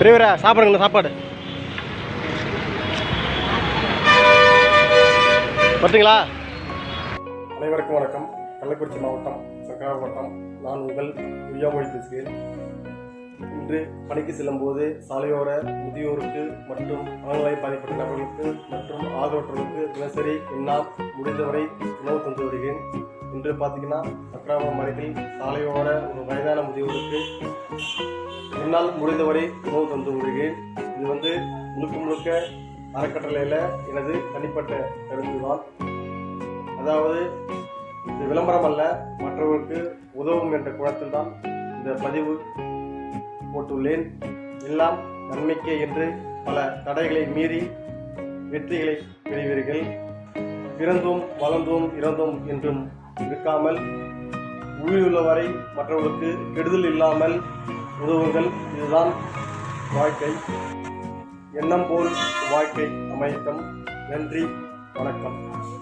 பெரியவரா சாப்பிடுங்க சாப்பாடு. பார்த்தீங்களா அனைவருக்கும் வணக்கம். கள்ளக்குறிச்சி மாவட்டம் சக்கரா மாவட்டம் நான் உங்கள் உய்யாமொழி பேசுகிறேன். இன்று பணிக்கு செல்லும்போது சாலையோர முதியோருக்கு மற்றும் மனநோய் பாதிப்பட்ட நபர்களுக்கு மற்றும் ஆதரவற்றவர்களுக்கு தினசரி என்னால் முடிந்தவரை உணவு தந்து வருகிறேன். இன்று பார்த்தீங்கன்னா சக்கராபுரம் அருகில் சாலையோர ஒரு வயதான முதியோருக்கு என்னால் முடிந்தவரை உணவு தந்து வருகிறேன் இது வந்து முழுக்க முழுக்க அறக்கட்டளையில் எனது தனிப்பட்ட கருத்து தான் அதாவது இது விளம்பரம் அல்ல மற்றவர்களுக்கு உதவும் என்ற குளத்தில் தான் இந்த பதிவு போட்டுள்ளேன். எல்லாம் நன்மைக்கே என்று பல தடைகளை மீறி வெற்றிகளை பெறுவீர்கள். பிறந்தும் வளர்ந்தும் இறந்தும் என்றும் இருக்காமல் உயிருள்ளவரை மற்றவர்களுக்கு கெடுதல் இல்லாமல் உதவுங்கள் இதுதான் வாழ்க்கை. எண்ணம் போல் வாழ்க்கை அமையட்டும். நன்றி வணக்கம்.